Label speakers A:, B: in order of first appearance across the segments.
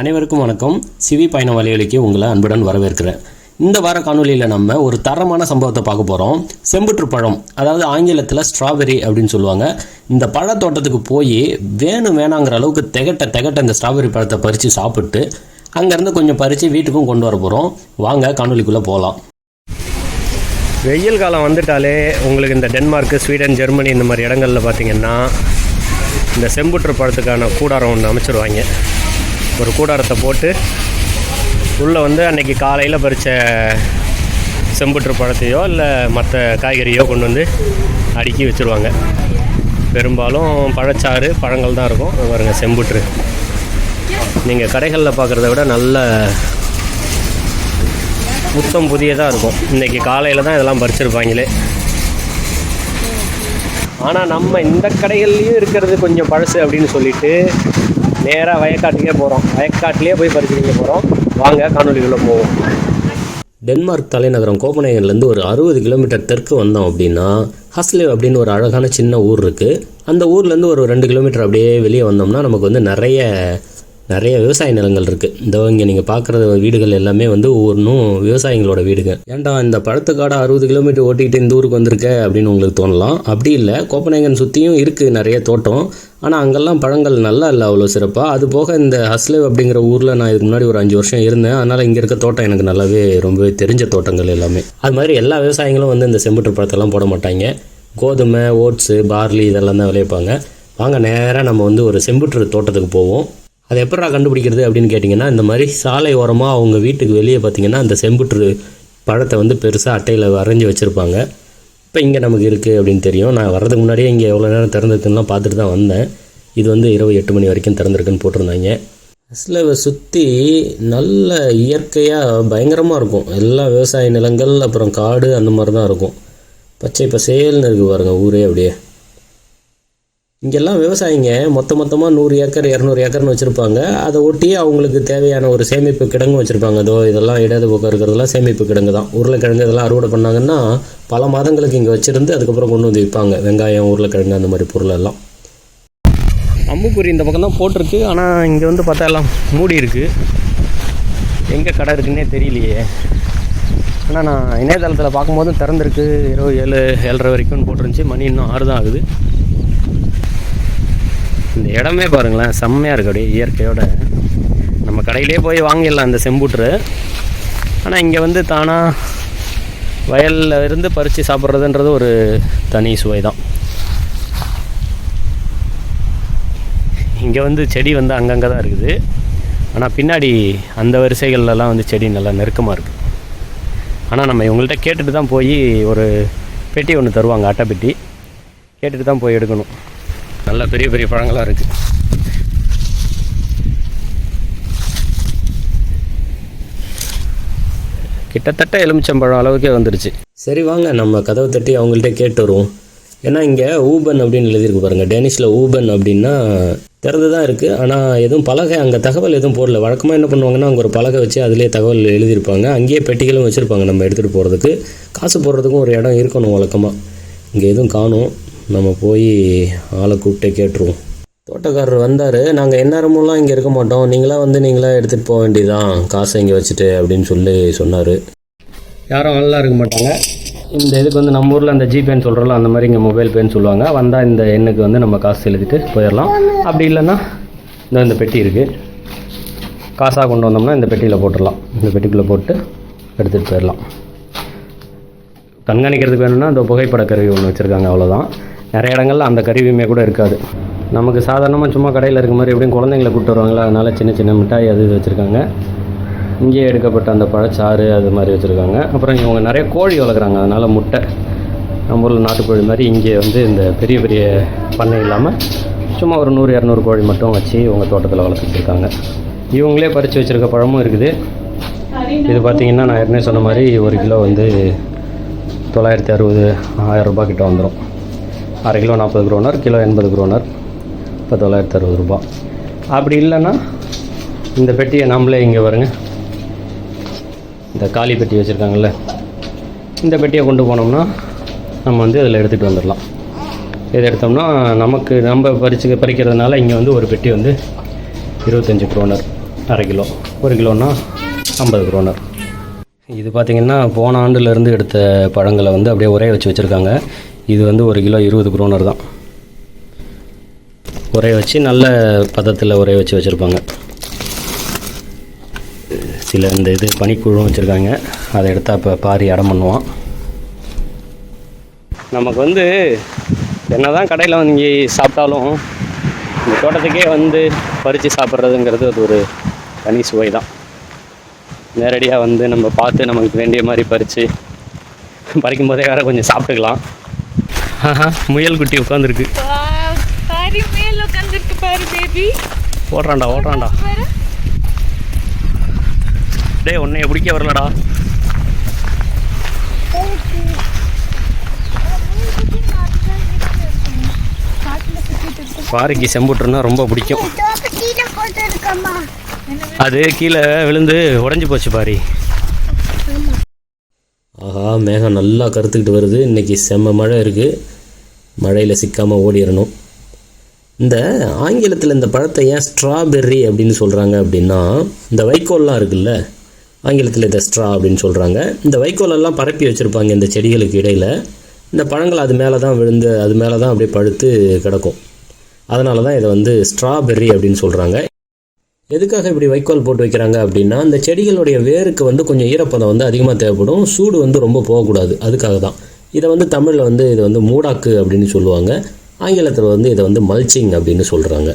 A: அனைவருக்கும் வணக்கம். சிவி பயண வலையொலிக்கு உங்களை அன்புடன் வரவேற்கிறேன். இந்த வார காணொலியில் நம்ம ஒரு தரமான சம்பவத்தை பார்க்க போகிறோம் செம்புற்று பழம் அதாவது ஆங்கிலத்தில் ஸ்ட்ராபெரி அப்படின்னு சொல்லுவாங்க. இந்த பழத்தோட்டத்துக்கு போய் வேணும் வேணாங்கிற அளவுக்கு திகட்ட திகட்ட இந்த ஸ்ட்ராபெரி பழத்தை பறித்து சாப்பிட்டு அங்கேருந்து கொஞ்சம் பறித்து வீட்டுக்கும் கொண்டு வர போகிறோம் வாங்க காணொலிக்குள்ளே போகலாம். வெயில் காலம் வந்துட்டாலே உங்களுக்கு இந்த டென்மார்க்கு ஸ்வீடன் ஜெர்மனி இந்த மாதிரி இடங்களில் பார்த்தீங்கன்னா இந்த செம்புற்று பழத்துக்கான கூடாரம் ஒன்று அமைச்சிருவாங்க. ஒரு கூடாரத்தை போட்டு உள்ளே வந்து அன்றைக்கி காலையில் பறித்த செம்புற்று பழத்தையோ இல்லை மற்ற காய்கறியோ கொண்டு வந்து அடுக்கி வச்சுருவாங்க. பெரும்பாலும் பழச்சாறு பழங்கள் தான் இருக்கும். பாருங்க செம்புற்று. நீங்கள் கடைகளில் பார்க்குறத விட நல்ல புத்தம் புதியதாக இருக்கும். இன்றைக்கி காலையில் தான் இதெல்லாம் பறிச்சிருப்பாங்களே. ஆனால் நம்ம இந்த கடைகள்லேயும் இருக்கிறது கொஞ்சம் பழசு அப்படின்னு சொல்லிட்டு நேராக வயக்காட்டுக்கே போகிறோம் வயக்காட்டிலே போய் பறிச்சுக்க போகிறோம் வாங்க காணொலிக்குள்ளே போவோம். டென்மார்க் தலைநகரம் கோப்பனேகன்லேருந்து ஒரு அறுபது கிலோமீட்டர் தெற்கு வந்தோம் அப்படின்னா ஹஸ்லேவ் அப்படின்னு ஒரு அழகான சின்ன ஊர் இருக்குது அந்த ஊர்லேருந்து ஒரு ரெண்டு கிலோமீட்டர் அப்படியே வெளியே வந்தோம்னா நமக்கு வந்து நிறைய நிறைய விவசாய நிலங்கள் இருக்குது இந்த இங்கே நீங்கள் பார்க்குற வீடுகள் எல்லாமே வந்து ஒவ்வொன்றும் விவசாயிகளோட வீடுங்க. ஏன்டா இந்த பழத்துக்காடை அறுபது கிலோமீட்டர் ஓட்டிக்கிட்டு இந்த ஊருக்கு வந்திருக்க அப்படின்னு உங்களுக்கு தோணலாம். அப்படி இல்லை கோப்பநாயகன் சுற்றியும் இருக்குது நிறைய தோட்டம். ஆனால் அங்கெல்லாம் பழங்கள் நல்லா இல்லை அவ்வளோ சிறப்பாக அது போக இந்த ஹஸ்லேவ் அப்படிங்கிற ஊரில் நான் இதுக்கு முன்னாடி ஒரு அஞ்சு வருஷம் இருந்தேன். அதனால் இங்கே இருக்க தோட்டம் எனக்கு நல்லாவே ரொம்பவே தெரிஞ்ச தோட்டங்கள் எல்லாமே. அது மாதிரி எல்லா விவசாயிகளும் வந்து இந்த செம்புட்டு பழத்தெல்லாம் போட மாட்டாங்க. கோதுமை ஓட்ஸு பார்லி இதெல்லாம் தான் விளைவிப்பாங்க. வாங்க நேராக நம்ம வந்து ஒரு செம்புட்டு தோட்டத்துக்கு போவோம். அதை எப்படா கண்டுபிடிக்கிறது அப்படின்னு கேட்டிங்கன்னா இந்த மாதிரி சாலை ஓரமாக அவங்க வீட்டுக்கு வெளியே பார்த்தீங்கன்னா அந்த செம்புட்டு பழத்தை வந்து பெருசாக அட்டையில் வரைஞ்சி வச்சுருப்பாங்க. இப்போ இங்கே நமக்கு இருக்குது அப்படின்னு தெரியும். நான் வர்றதுக்கு முன்னாடியே இங்கே எவ்வளோ நேரம் திறந்துருக்குன்னா பார்த்துட்டு தான் வந்தேன். இது வந்து இரவு எட்டு மணி வரைக்கும் திறந்துருக்குன்னு போட்டிருந்தாங்க. அஸ்லவை சுற்றி நல்ல இயற்கையாக பயங்கரமாக இருக்கும். எல்லா விவசாய நிலங்கள் அப்புறம் காடு அந்த மாதிரி தான் இருக்கும். பச்சை பசேல்னு இருக்குது பாருங்கள் ஊரே அப்படியே. இங்கெல்லாம் விவசாயிங்க மொத்த மொத்தமாக நூறு ஏக்கர் இரநூறு ஏக்கர்னு வச்சுருப்பாங்க. அதை ஒட்டி அவங்களுக்கு தேவையான ஒரு சேமிப்பு கிடங்கு வச்சுருப்பாங்க. அதோ இதெல்லாம் இடது பக்கம் இருக்கிறதெல்லாம் சேமிப்பு கிடங்கு தான். உருளைக்கிழங்கு இதெல்லாம் அறுவடை பண்ணாங்கன்னா பல மாதங்களுக்கு இங்கே வச்சுருந்து அதுக்கப்புறம் கொண்டு வந்து விற்பாங்க. வெங்காயம் உருளைக்கிழங்கு அந்த மாதிரி பொருள் எல்லாம். இந்த பக்கம் தான் போட்டிருக்கு. ஆனால் இங்கே வந்து பார்த்தா எல்லாம் மூடி இருக்குது எங்கே கடை இருக்குன்னே தெரியலையே. ஆனால் நான் இணையதளத்தில் பார்க்கும்போது திறந்துருக்கு. இரவு ஏழு ஏழரை வரைக்கும்னு போட்டிருந்துச்சு. மணி இன்னும் ஆறு தான் ஆகுது. இந்த இடமே பாருங்களேன் செம்மையாக இருக்கு அப்படியே இயற்கையோட. நம்ம கடையிலே போய் வாங்கிடலாம் இந்த செம்புட்ரு ஆனால் இங்கே வந்து தானாக வயலில் இருந்து பறித்து சாப்பிட்றதுன்றது ஒரு தனி சுவை தான். இங்கே வந்து செடி வந்து அங்கங்கே தான் இருக்குது. ஆனால் பின்னாடி அந்த வரிசைகள்லாம் வந்து செடி நல்லா நெருக்கமாக இருக்குது ஆனால் நம்ம இவங்கள்ட்ட கேட்டுட்டு தான் போய் ஒரு பெட்டி ஒன்று தருவாங்க அட்டை பெட்டி கேட்டுட்டு தான் போய் எடுக்கணும். நல்ல பெரிய பெரிய பழங்களாக இருக்குது கிட்டத்தட்ட எலுமிச்சம்பழம் அளவுக்கே வந்துருச்சு. சரி வாங்க நம்ம கதவை தட்டி அவங்கள்ட்ட கேட்டு வருவோம். ஏன்னா இங்கே ஊபன் அப்படின்னு எழுதியிருக்கு பாருங்கள் டேனிஷில் ஊபன் அப்படின்னா திறந்து தான் இருக்குது ஆனால் எதுவும் பலகை அங்கே தகவல் எதுவும் போடல. வழக்கமாக என்ன பண்ணுவாங்கன்னா அங்கே ஒரு பலகை வச்சு அதிலே தகவல் எழுதியிருப்பாங்க. அங்கேயே பெட்டிகளும் வச்சுருப்பாங்க நம்ம எடுத்துகிட்டு போகிறதுக்கு காசு போடுறதுக்கும் ஒரு இடம் இருக்கணும் வழக்கமாக இங்கே எதுவும் காணும். நம்ம போய் ஆளை கூப்பிட்டே கேட்டுருவோம். தோட்டக்காரர் வந்தார் நாங்கள் எந்நேரமும்லாம் இங்கே இருக்க மாட்டோம். நீங்களாக வந்து நீங்களாக எடுத்துகிட்டு போக வேண்டியதான் காசை இங்கே வச்சுட்டு அப்படின்னு சொல்லி சொன்னார். யாரும் ஆள்லாம் இருக்க மாட்டாங்க. இந்த இதுக்கு வந்து நம்ம ஊரில் அந்த ஜிபேன்னு சொல்கிறோம்ல அந்த மாதிரி இங்கே மொபைல் பேன்னு சொல்லுவாங்க. வந்தால் இந்த எண்ணுக்கு வந்து நம்ம காசு எழுதிட்டு போயிடலாம். அப்படி இல்லைன்னா இந்த இந்த பெட்டி இருக்குது காசாக கொண்டு வந்தோம்னா இந்த பெட்டியில் போட்டுடலாம். இந்த பெட்டிக்குள்ளே போட்டு எடுத்துகிட்டு போயிடலாம். கண்காணிக்கிறதுக்கு வேணும்னா இந்த புகைப்பட கருவி ஒன்று வச்சுருக்காங்க அவ்வளோதான் நிறைய இடங்கள்ல அந்த கருவியுமே கூட இருக்காது. நமக்கு சாதாரணமாக சும்மா கடையில் இருக்க மாதிரி எப்படியும் குழந்தைங்களை கூப்பிட்டு வருவாங்களா? அதனால் சின்ன சின்ன மிட்டாய் அது இது வச்சுருக்காங்க. இங்கேயே எடுக்கப்பட்ட அந்த பழச்சாறு அது மாதிரி வச்சுருக்காங்க. அப்புறம் இவங்க நிறைய கோழி வளர்க்குறாங்க. அதனால் முட்டை நம்ம ஊரில் நாட்டுக்கோழி மாதிரி இங்கே வந்து இந்த பெரிய பெரிய பண்ணை இல்லாமல் சும்மா ஒரு நூறு இரநூறு கோழி மட்டும் வச்சு இவங்க தோட்டத்தில் வளர்த்துட்ருக்காங்க இவங்களே பறித்து வச்சுருக்க பழமும் இருக்குது. இது பார்த்திங்கன்னா நான் ஏற்கனவே சொன்ன மாதிரி ஒரு கிலோ வந்து தொள்ளாயிரத்தி அறுபது ஆயிரம் ரூபாய் கிட்ட வந்துடும் அரை கிலோ நாற்பது குரோனர் கிலோ எண்பது குரோனர் இப்போ தொள்ளாயிரத்தி அறுபது ரூபா. அப்படி இல்லைன்னா இந்த பெட்டியை நம்மளே இங்கே வருங்க இந்த காலி பெட்டி வச்சுருக்காங்கல்ல. இந்த பெட்டியை கொண்டு போனோம்னா நம்ம வந்து அதில் எடுத்துகிட்டு வந்துடலாம். இதை எடுத்தோம்னா நமக்கு நம்ம பறிச்சு பறிக்கிறதுனால இங்கே வந்து ஒரு பெட்டி வந்து இருபத்தஞ்சி குரோனர் அரை கிலோ. ஒரு கிலோன்னா ஐம்பது குரோனர். இது பார்த்திங்கன்னா போன ஆண்டுலேருந்து எடுத்த பழங்களை வந்து அப்படியே உரைய வச்சு வச்சுருக்காங்க. இது வந்து ஒரு கிலோ இருபது குரோனர் தான். உரைய வச்சு நல்ல பதத்தில் உரைய வச்சு வச்சுருப்பாங்க. சில இந்த இது பனிக்குழுவும் வச்சுருக்காங்க. அதை எடுத்தால் அப்போ பாரி அடம் பண்ணுவான். நமக்கு வந்து என்ன தான் கடையில் வாங்கி சாப்பிட்டாலும் இந்த தோட்டத்துக்கே வந்து பறித்து சாப்பிட்றதுங்கிறது அது ஒரு தனி சுவை தான். நேரடியாக வந்து நம்ம பார்த்து நமக்கு வேண்டிய மாதிரி பறித்து பறிக்கும் போதே வேறு கொஞ்சம் சாப்பிட்டுக்கலாம். முயல் குட்டி உட்காந்துருக்கு
B: Wow, பாரு மேல உட்காந்துருக்கு பாரு பேபி
A: ஓடுறான்டா ஓடுறான்டா. டேய் உன்னைய பிடிக்க வரலடா. பாறைக்கு செம்புட்டுருன்னா ரொம்ப பிடிக்கும். அது கீழே விழுந்து உடஞ்சி போச்சு பாரி. ஆஹா மேகம் நல்லா கருத்துக்கிட்டு வருது. இன்னைக்கு செம்ம மழை இருக்குது மழையில் சிக்காமல் ஓடிடணும் இந்த ஆங்கிலத்தில் இந்த பழத்தை ஏன் ஸ்ட்ராபெர்ரி அப்படின்னு சொல்கிறாங்க அப்படின்னா இந்த வைக்கோல்லாம் இருக்குல்ல ஆங்கிலத்தில் இதை ஸ்ட்ரா அப்படின்னு சொல்கிறாங்க இந்த வைக்கோலெல்லாம் பரப்பி வச்சுருப்பாங்க இந்த செடிகளுக்கு இடையில். இந்த பழங்கள் அது மேலே தான் விழுந்து அது மேலே தான் அப்படியே பழுத்து கிடக்கும். அதனால தான் இதை வந்து ஸ்ட்ராபெர்ரி அப்படின்னு சொல்கிறாங்க எதுக்காக இப்படி வைக்கோல் போட்டு வைக்கிறாங்க அப்படின்னா அந்த செடிகளுடைய வேருக்கு வந்து கொஞ்சம் ஈரப்பதம் வந்து அதிகமாக தேவைப்படும். சூடு வந்து ரொம்ப போகக்கூடாது. அதுக்காக தான் இதை வந்து தமிழில் வந்து இதை வந்து மூடாக்கு அப்படின்னு சொல்லுவாங்க. ஆங்கிலத்தில் வந்து இதை வந்து மல்ச்சிங் அப்படின்னு சொல்கிறாங்க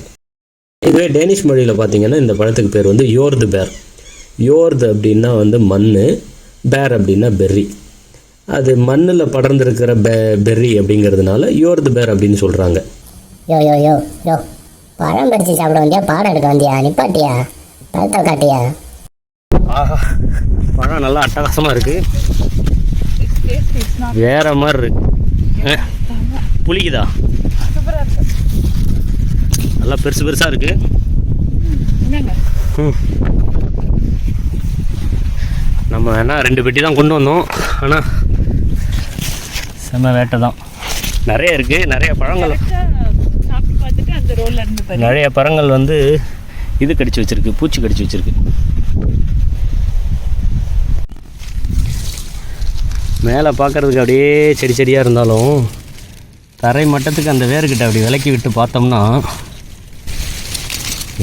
A: இதுவே டேனிஷ் மொழியில் பார்த்தீங்கன்னா இந்த பழத்துக்கு பேர் வந்து யோர்து பேர். யோர்து அப்படின்னா வந்து மண் பேர் அப்படின்னா பெர்ரி. அது மண்ணில் படர்ந்துருக்கிற பெ பெர்ரி அப்படிங்கிறதுனால யோர்து பேர் அப்படின்னு சொல்கிறாங்க
C: யோ யோ யோ யோ. பழம் பறிச்சு சாப்பிட வந்தியா? பாடம் எடுக்க வந்தியா? நிப்பாட்டியா? பழத்தை காட்டியா?
A: ஆஹா பழம் நல்லா அட்டகாசமாக இருக்குது
B: not
A: வேற மாதிரி இருக்கு. புளிக்குதா?
B: சூப்பரா இருக்கு
A: நல்லா பெருசு பெருசாக இருக்கு. நம்ம வேணா ரெண்டு பெட்டி தான் கொண்டு வந்தோம். ஆனால் செம்ம வேட்டை தான். நிறைய இருக்கு நிறைய பழங்கள். நிறைய பழங்கள் வந்து இது கடிச்சு வச்சிருக்கு பூச்சி கடிச்சு வச்சிருக்கு. மேலே பார்க்கறதுக்கு அப்படியே செடி செடியாக இருந்தாலும் தரை மட்டத்துக்கு அந்த வேர்கிட்ட அப்படி விலக்கி விட்டு பார்த்தோம்னா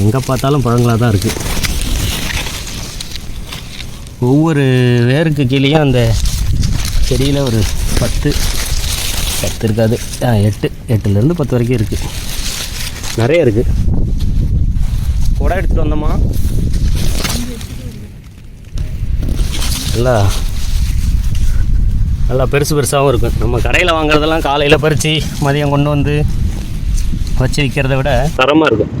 A: எங்கே பார்த்தாலும் பழங்களாக தான் இருக்குது ஒவ்வொரு வேருக்கு கீழேயும் அந்த செடியில் ஒரு பத்து பத்து இருக்காது. ஆ எட்டு எட்டுலேருந்து பத்து வரைக்கும் இருக்குது நிறைய இருக்குது குடை எடுத்துட்டு வந்தோமா? நல்லா நல்லா பெருசு பெருசாகவும் இருக்கும் நம்ம கடையில் வாங்குறதெல்லாம் காலையில் பறித்து மதியம் கொண்டு வந்து வச்சு விற்கிறத விட தரமாக இருக்கும்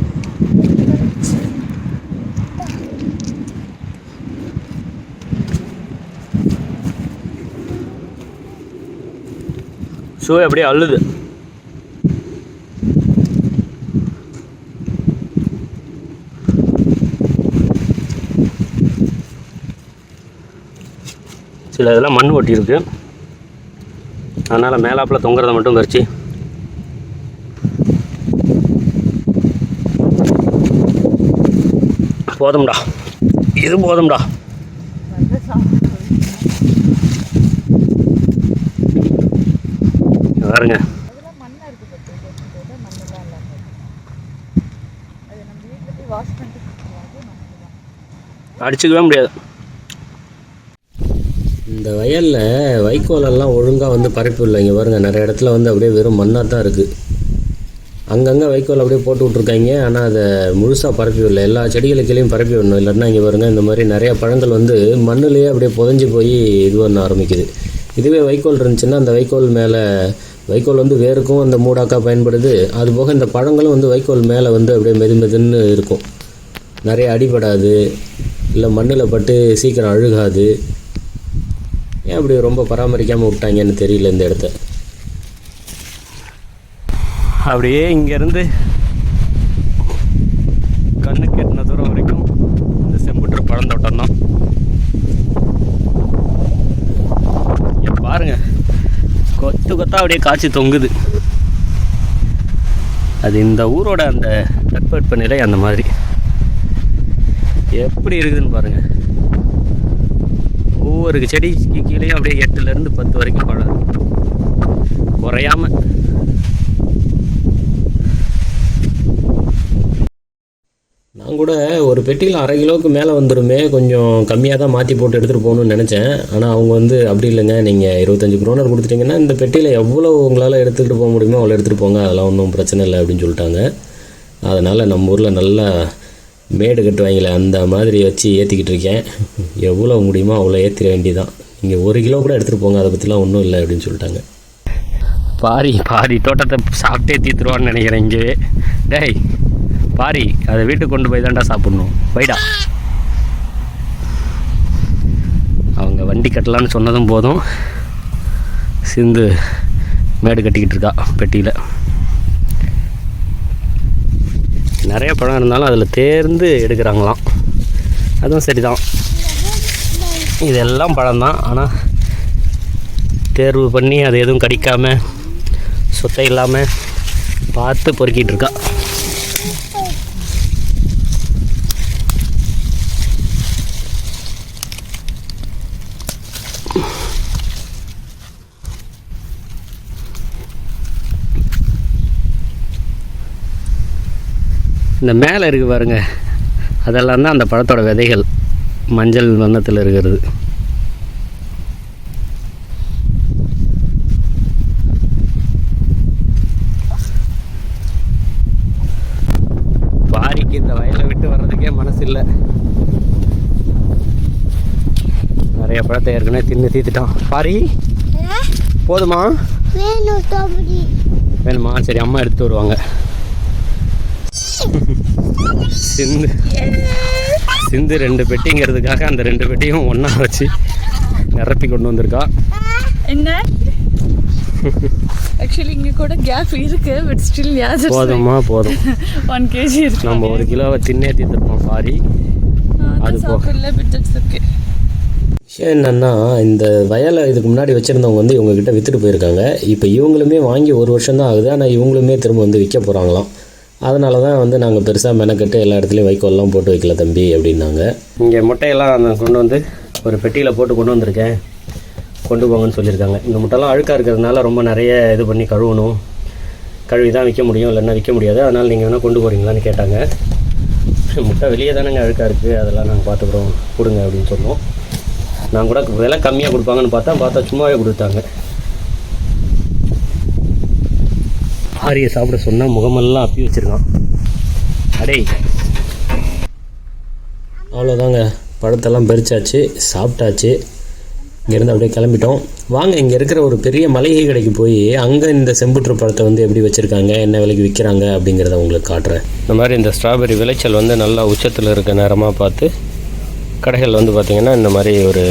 A: ஷூ அப்படியே அழுது சில இதெல்லாம் மண் ஒட்டியிருக்கு. அதனால் மேலாப்பில் தொங்குறதை மட்டும் பறிச்சு போதும்டா. இது போதும்டா. பாருங்க.
B: அடிச்சுக்கவே முடியாது இருக்கு பத்து மண்ணெல்லாம் இல்லாம அது நம்ம வீட்டுல போய் வாஷ் பண்ணிட்டு கொடுத்துருவாங்க நமக்கு தான்
A: அடிச்சுக்கவே முடியாது இந்த வயலில் வைக்கோலெல்லாம் ஒழுங்காக வந்து பரப்பி இல்லை. இங்கே பாருங்கள் நிறைய இடத்துல வந்து அப்படியே வெறும் மண்ணாக தான் இருக்குது அங்கங்கே வைக்கோல் அப்படியே போட்டு விட்ருக்காங்க ஆனால் அதை முழுசாக பரப்பி விடல எல்லா செடிகளுக்கிலையும் பரப்பி விடணும் இல்லைன்னா இங்கே பாருங்கள் இந்த மாதிரி நிறைய பழங்கள் வந்து மண்ணுலேயே அப்படியே புதஞ்சி போய் இது பண்ண ஆரம்பிக்குது. இதுவே வைக்கோல் இருந்துச்சுன்னா அந்த வைக்கோல் மேலே வைக்கோல் வந்து வேருக்கும் அந்த மூடாக்கா பயன்படுது. அது போக இந்த பழங்களும் வந்து வைக்கோல் மேலே வந்து அப்படியே மெது மெதுன்னு இருக்கும். நிறைய அடிபடாது இல்லை மண்ணில் பட்டு சீக்கிரம் அழுகாது. ஏன் அப்படி ரொம்ப பராமரிக்காமல் விட்டாங்கன்னு தெரியல இந்த இடத்த? அப்படியே இங்கேருந்து கண்ணுக்கு எட்டின தூரம் வரைக்கும் இந்த செம்புற்று பழந்தோட்டம் தான் பாருங்க. கொத்து கொத்தா அப்படியே காய்ச்சி தொங்குது. அது இந்த ஊரோட அந்த தட்பவெட்ப நிலை அந்த மாதிரி. எப்படி இருக்குதுன்னு பாருங்கள் ஒவ்வொரு செடிக்கு கீழேயும் அப்படியே எட்டுலேருந்து பத்து வரைக்கும் பழம் குறையாம. நான் கூட ஒரு பெட்டியில் அரை கிலோவுக்கு மேலே வந்துருமே கொஞ்சம் கம்மியாக தான் மாற்றி போட்டு எடுத்துகிட்டு போகணும்னு நினச்சேன். ஆனால் அவங்க வந்து அப்படி இல்லைங்க நீங்கள் இருபத்தஞ்சி குரோனர் கொடுத்துட்டீங்கன்னா இந்த பெட்டியில் எவ்வளோ உங்களால் எடுத்துக்கிட்டு போக முடியுமோ அவ்வளோ எடுத்துகிட்டு போங்க அதெல்லாம் ஒன்றும் பிரச்சனை இல்லை அப்படின்னு சொல்லிட்டாங்க. அதனால் நம்ம ஊரில் நல்லா மேடு கட்டுவாங்களே அந்த மாதிரி வச்சு ஏற்றிக்கிட்டு இருக்கேன். எவ்வளோ முடியுமோ அவ்வளோ ஏற்றிட வேண்டியதான் நீங்கள் ஒரு கிலோ கூட எடுத்துகிட்டு போங்க அதை பற்றிலாம் ஒன்றும் இல்லை அப்படின்னு சொல்லிட்டாங்க. பாரி பாரி தோட்டத்தை சாப்பிட்டே தீத்துருவான்னு நினைக்கிறேன் இங்கேயே டேய் பாரி அதை வீட்டுக்கு கொண்டு போய் தான்டா சாப்பிட்ணும். போய்டா. அவங்க வண்டி கட்டலான்னு சொன்னதும் போதும். சிந்து மேடு கட்டிக்கிட்டு இருக்கா பெட்டியில். நிறைய பழம் இருந்தாலும் அதில் தேர்ந்து எடுக்கிறாங்களாம். அதுவும் சரிதான். இதெல்லாம் பழம்தான். ஆனால் தேர்வு பண்ணி அது எதுவும் கடிக்காமல் சொத்தை இல்லாமல் பார்த்து பொறுக்கிட்டு இருக்கா. இந்த மேலே இருக்கு பாருங்க. அதெல்லாம் தான் அந்த பழத்தோட விதைகள். மஞ்சள் வண்ணத்தில் இருக்கிறது. பாரிக்கு இந்த வயலை விட்டு வர்றதுக்கே மனசு இல்லை நிறைய பழத்தை ஏற்கனவே தின்னு தீத்துட்டான் பாரி போதுமா?
C: வேணுமா
A: சரி அம்மா எடுத்து வருவாங்க. சிந்து. சிந்து ரெண்டு பெட்டிங்கிறதுக்காக அந்த ரெண்டு பெட்டியும் ஒன்றா வச்சு நிரப்பி கொண்டு வந்திருக்கா.
B: என்ன? ஆக்சுவலி இங்க கூட கேப் இருக்கு பட் ஸ்டில் யாஸ்
A: போதுமா போதும்.
B: ஒன் கேஜி இருக்கு.
A: நம்ம ஒரு கிலோவை தின்னே தீர்த்துருப்போம் பாரி. அது
B: அது
A: போ-
B: சாப்பிடல பட் இட்ஸ் ஓகே
A: விஷயம் என்னன்னா இந்த வயலை இதுக்கு முன்னாடி வச்சுருந்தவங்க வந்து இவங்ககிட்ட விற்றுட்டு போயிருக்காங்க. இப்போ இவங்களுமே வாங்கி ஒரு வருஷம் தான் ஆகுது ஆனால் இவங்களுமே திரும்ப வந்து விற்க போகிறாங்களாம் அதனால தான் வந்து நாங்கள் பெருசாக மெனக்கட்டு எல்லா இடத்துலையும் வைக்கோல்லாம் போட்டு வைக்கல தம்பி அப்படின்னாங்க. இங்கே முட்டையெல்லாம் நான் கொண்டு வந்து ஒரு பெட்டியில் போட்டு கொண்டு வந்திருக்கேன். கொண்டு போங்கன்னு சொல்லியிருக்காங்க. இந்த முட்டைலாம் அழுக்காக இருக்கிறதுனால ரொம்ப நிறைய இது பண்ணி கழுவணும். கழுவி தான் விற்க முடியும் இல்லைன்னா விற்க முடியாது. அதனால் நீங்கள் வேணால் கொண்டு போகிறீங்களான்னு கேட்டாங்க. முட்டை வெளியே தானேங்க அழுக்காக இருக்குது அதெல்லாம் நாங்கள் பார்த்துக்குறோம். கொடுங்க அப்படின்னு சொன்னோம். நான் கூட விலை கம்மியாக கொடுப்பாங்கன்னு பார்த்தா பார்த்தா சும்மாவே கொடுத்தாங்க. ஆரியை சாப்பிட சொன்னால் முகமெல்லாம் அப்பி வச்சுருக்கான். அடே. அவ்வளோதாங்க பழத்தெல்லாம் பறிச்சாச்சு சாப்பிட்டாச்சு. இங்கேருந்து அப்படியே கிளம்பிட்டோம். வாங்க இங்கே இருக்கிற ஒரு பெரிய மளிகை கடைக்கு போய் அங்கே இந்த செம்புற்று பழத்தை வந்து எப்படி வச்சுருக்காங்க என்ன விலைக்கு விற்கிறாங்க அப்படிங்கிறத உங்களுக்கு காட்டுறேன். இந்த மாதிரி இந்த ஸ்ட்ராபெரி விளைச்சல் வந்து நல்லா உச்சத்தில் இருக்க நேரமாக பார்த்து கடைகள் வந்து பார்த்திங்கன்னா இந்த மாதிரி ஒரு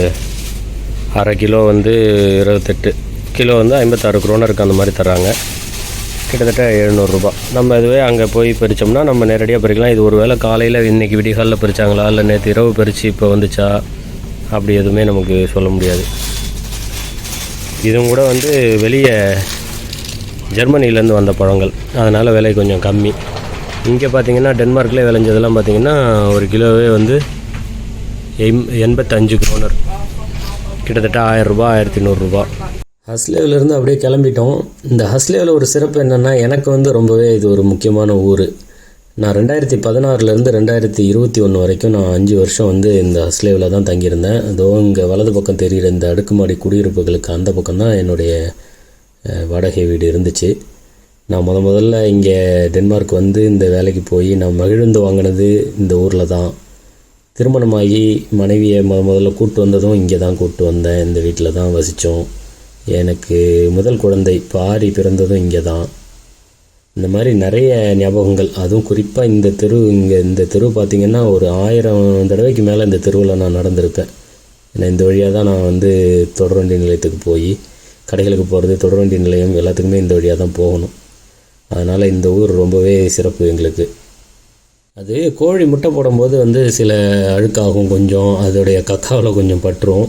A: அரை கிலோ வந்து இருபத்தெட்டு கிலோ வந்து ஐம்பத்தாறு குரோனருக்கு அந்த மாதிரி தராங்க கிட்டத்தட்ட எழுநூறுரூபா நம்ம இதுவே அங்கே போய் பறித்தோம்னா நம்ம நேரடியாக பறிக்கலாம் இது ஒரு வேளை காலையில் இன்றைக்கி விடிகாலில் பறிச்சாங்களா இல்லை நேற்று இரவு பறித்து இப்போ வந்துச்சா? அப்படி எதுவுமே நமக்கு சொல்ல முடியாது. இதுவும் கூட வந்து வெளியே ஜெர்மனிலேருந்து வந்த பழங்கள். அதனால் விலை கொஞ்சம் கம்மி. இங்கே பார்த்தீங்கன்னா டென்மார்க்கில் விளைஞ்சதெல்லாம் பார்த்தீங்கன்னா ஒரு கிலோவே வந்து எம் எண்பத்தஞ்சு க்ரோனர் கிட்டத்தட்ட ஆயிரரூபா ஆயிரத்தி நூறுரூபா ஹஸ்லேவிலேருந்து அப்படியே கிளம்பிட்டோம். இந்த ஹஸ்லேவில் ஒரு சிறப்பு என்னென்னா எனக்கு வந்து ரொம்பவே இது ஒரு முக்கியமான ஊர். நான் ரெண்டாயிரத்தி பதினாறுலேருந்து ரெண்டாயிரத்தி இருபத்தி ஒன்று வரைக்கும் நான் அஞ்சு வருஷம் வந்து இந்த ஹஸ்லேவில் தான் தங்கியிருந்தேன். அதுவும் இங்கே வலது பக்கம் தெரிகிற இந்த அடுக்குமாடி குடியிருப்புகளுக்கு அந்த பக்கம் தான் என்னுடைய வாடகை வீடு இருந்துச்சு. நான் முத முதல்ல இங்கே டென்மார்க் வந்து இந்த வேலைக்கு போய் நான் மகிழ்ந்து வாங்கினது இந்த ஊரில் தான். திருமணமாகி மனைவியை முத முதல்ல கூப்பிட்டு வந்ததும் இங்கே தான் கூப்பிட்டு வந்தேன். இந்த வீட்டில் தான் வசித்தோம் எனக்கு முதல் குழந்தை பாரி பிறந்ததும் இங்கே தான் இந்த மாதிரி நிறைய ஞாபகங்கள். அதுவும் குறிப்பாக இந்த தெரு இங்கே இந்த தெரு பார்த்திங்கன்னா ஒரு ஆயிரம் தடவைக்கு மேலே இந்த தெருவில் நான் நடந்திருப்பேன். ஏன்னா இந்த வழியாக தான் நான் வந்து தொடர்வண்டி நிலையத்துக்கு போய் கடைகளுக்கு போகிறது தொடர்வண்டி நிலையம் எல்லாத்துக்குமே இந்த வழியாக தான் போகணும். அதனால் இந்த ஊர் ரொம்பவே சிறப்பு எங்களுக்கு. அது கோழி முட்டை போடும்போது வந்து சில அழுக்காகும் கொஞ்சம் அதோடைய கக்காவில் கொஞ்சம் பற்றும்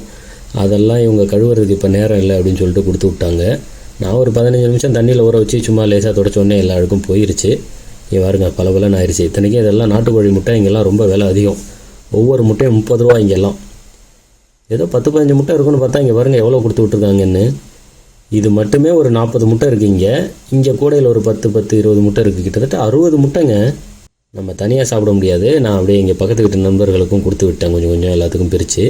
A: அதெல்லாம் இவங்க கழுவுறதுக்கு இப்போ நேரம் இல்லை அப்படின்னு சொல்லிட்டு கொடுத்து விட்டாங்க. நான் ஒரு பதினஞ்சு நிமிஷம் தண்ணியில் ஊற வச்சு சும்மா லேசாக தொடச்சோடனே எல்லா அழுக்கும் போயிருச்சு. இங்கே பாருங்க பல பலன்னு ஆயிடுச்சு இத்தனைக்கும் இதெல்லாம் நாட்டுக்கோழி முட்டை இங்கெல்லாம் ரொம்ப விலை அதிகம். ஒவ்வொரு முட்டையும் முப்பது ரூபா இங்கெல்லாம். ஏதோ பத்து பதினஞ்சு முட்டை இருக்குன்னு பார்த்தா இங்கே பாருங்கள் எவ்வளோ கொடுத்து விட்ருக்காங்கன்னு இது மட்டுமே ஒரு நாற்பது முட்டை இருக்குது இங்கே. இங்கே கூடையில் ஒரு பத்து பத்து இருபது முட்டை இருக்குது கிட்டத்தட்ட அறுபது முட்டைங்க. நம்ம தனியாக சாப்பிட முடியாது. நான் அப்படியே இங்கே பக்கத்து வீட்டு நண்பர்களுக்கும் கொடுத்து விட்டேன். கொஞ்சம் கொஞ்சம் எல்லாத்துக்கும் பிரித்து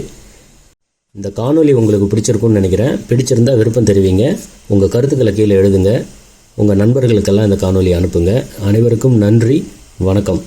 A: இந்த காணொலி உங்களுக்கு பிடிச்சிருக்கும்னு நினைக்கிறேன். பிடிச்சிருந்தா விருப்பம் தெரிவிங்க. உங்கள் கருத்துக்களை கீழே எழுதுங்க. உங்கள் நண்பர்களுக்கெல்லாம் இந்த காணொலி அனுப்புங்க. அனைவருக்கும் நன்றி. வணக்கம்.